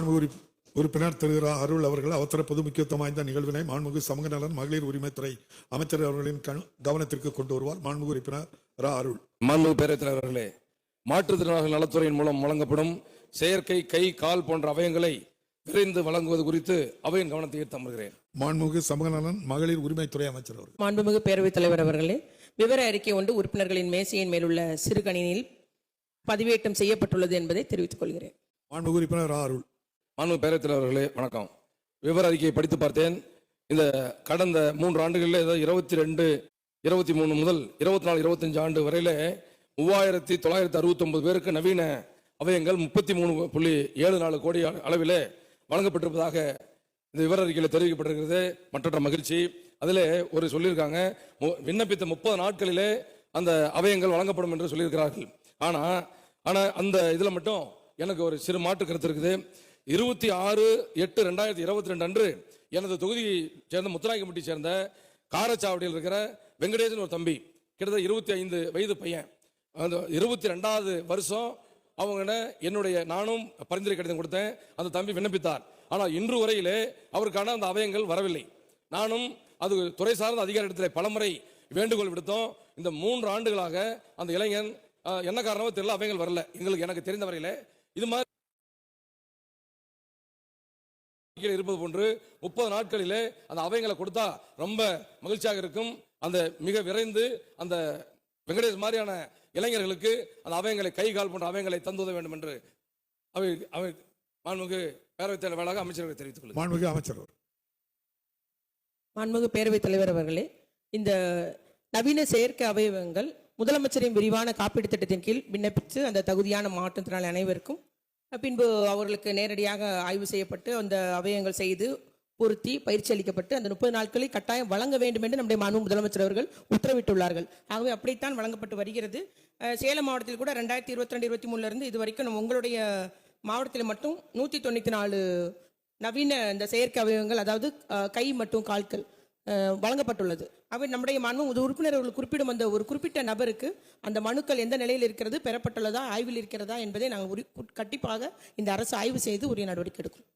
மாண்புமிகு உறுப்- உறுப்பினர் திரு. அருள் அவர்கள் அவசர பொது முக்கியத்துவம் வாய்ந்த நிகழ்வினை மாண்புமிகு சமூக நலன் மகளிர் உரிமைத்துறை அமைச்சர் அவர்களின் கண்- கவனத்திற்கு கொண்டு வருவார் மாண்புமிகு உறுப்பினர் ரா. அருள் மாண்புமிகு பேரவைத் தலைவர் அவர்களே மாற்றுத்திறனாளர்கள் நலத்துறையின் மூலம் வழங்கப்படும் செயற்கை கை கால் போன்ற அவயங்களை விரைந்து வழங்குவது குறித்து அவையின் கவனத்தை ஈர்த்து அமர்கிறேன் மாண்புமிகு சமூக நலன் மகளிர் உரிமைத்துறை அமைச்சர் அவர்கள் மாண்புமிகு பேரவைத் தலைவர் அவர்களே விவர அறிக்கை ஒன்று உறுப்பினர்களின் மேசையின் மேலுள்ள சிறு கணினியில் பதிவேற்றம் செய்யப்பட்டுள்ளது என்பதை தெரிவித்துக் கொள்கிறேன் மாண்புமிகு உறுப்பினர் ரா. அருள் மாண்பு பேரத்தில் அவர்களே வணக்கம். விவர அறிக்கையை படித்து பார்த்தேன். இந்த கடந்த மூன்று ஆண்டுகளில் ஏதோ இருபத்தி ரெண்டு இருபத்தி மூணு முதல் இருபத்தி நாலு இருபத்தஞ்சு ஆண்டு வரையில் மூவாயிரத்தி தொள்ளாயிரத்தி அறுபத்தொம்பது பேருக்கு நவீன அவயங்கள் முப்பத்தி மூணு புள்ளி ஏழு நாலு கோடி அளவிலே வழங்கப்பட்டிருப்பதாக இந்த விவர அறிக்கையில் தெரிவிக்கப்பட்டிருக்கிறது. மற்றற்ற மகிழ்ச்சி அதில் ஒரு சொல்லியிருக்காங்க மு- விண்ணப்பித்த முப்பது நாட்களிலே அந்த அவயங்கள் வழங்கப்படும் என்று சொல்லியிருக்கிறார்கள். ஆனால் ஆனால் அந்த இதில் மட்டும் எனக்கு ஒரு சிறு மாற்று கருத்து இருக்குது. இருபத்தி ஆறு எட்டு ரெண்டாயிரத்தி இருபத்தி ரெண்டு அன்று எனது தொகுதியை சேர்ந்த முத்துராயக்கம்பட்டி சேர்ந்த காரச்சாவடியில் இருக்கிற வெங்கடேசன் ஒரு தம்பி. கிட்டத்தட்ட இருபத்தி ஐந்து வயது பையன். அந்த இருபத்தி ரெண்டாவது வருஷம் அவங்க என்னுடைய நானும் பரிந்துரை கடிதம் கொடுத்தேன். அந்த தம்பி விண்ணப்பித்தார். ஆனால் இன்று வரையிலே அவருக்கான அந்த அவயங்கள் வரவில்லை. நானும் அது துறை சார்ந்த அதிகாரிடத்தில் பலமுறை வேண்டுகோள் விடுத்தோம். இந்த மூன்று ஆண்டுகளாக அந்த இளைஞன் என்ன காரணமோ தெரியல அவயங்கள் வரல. எங்களுக்கு எனக்கு தெரிந்த வரையில இது மாதிரி கீழே இருப்பது போன்று முப்பது நாட்களிலே அந்த அவயங்களை கொடுத்தா ரொம்ப மகிழ்ச்சியாக இருக்கும். அந்த மிக விரைந்து அந்த வெங்கடேஷ் மாதிரியான இளைஞர்களுக்கு அந்த அவயங்களை கை கால் போன்ற அவயங்களை தந்துத வேண்டும் என்று அவை அவை மாண்புமிகு பேரவைத் தலைவராக அமைச்சரவை தெரிவித்துக் கொள்கிறேன். மாண்புமிகு அமைச்சர் மாண்புமிகு பேரவைத் தலைவர் அவர்களே இந்த நவீன செயற்கை அவயவங்கள் முதலமைச்சரின் விரிவான காப்பீடு திட்டத்தின் கீழ் விண்ணப்பித்து அந்த தகுதியான மாற்றுத்திறனாளி அனைவருக்கும் பின்பு அவர்களுக்கு நேரடியாக ஆய்வு செய்யப்பட்டு அந்த அவயங்கள் செய்து பொருத்தி பயிற்சி அளிக்கப்பட்டு அந்த முப்பது நாட்களில் கட்டாயம் வழங்க வேண்டும் என்று நம்முடைய மாண்பு முதலமைச்சர் அவர்கள் உத்தரவிட்டுள்ளார்கள். ஆகவே அப்படித்தான் வழங்கப்பட்டு வருகிறது. சேலம் மாவட்டத்தில் கூட ரெண்டாயிரத்தி இருபத்தி ரெண்டு இருபத்தி மூணுல இருந்து இது வரைக்கும் நம்ம உங்களுடைய மாவட்டத்தில் மட்டும் நூற்றி தொண்ணூற்றி நாலு நவீன இந்த செயற்கை அவயவங்கள் அதாவது கை மற்றும் கால்கள் வழங்கப்பட்டுள்ளது. அவை நம்முடைய மனு உறுப்பினர்கள் குறிப்பிடும் அந்த ஒரு குறிப்பிட்ட நபருக்கு அந்த மனுக்கள் எந்த நிலையில் இருக்கிறது பெறப்பட்டுள்ளதா ஆய்வில் இருக்கிறதா என்பதை நாங்கள் உரி கண்டிப்பாக இந்த அரசு ஆய்வு செய்து உரிய நடவடிக்கை எடுக்கும்.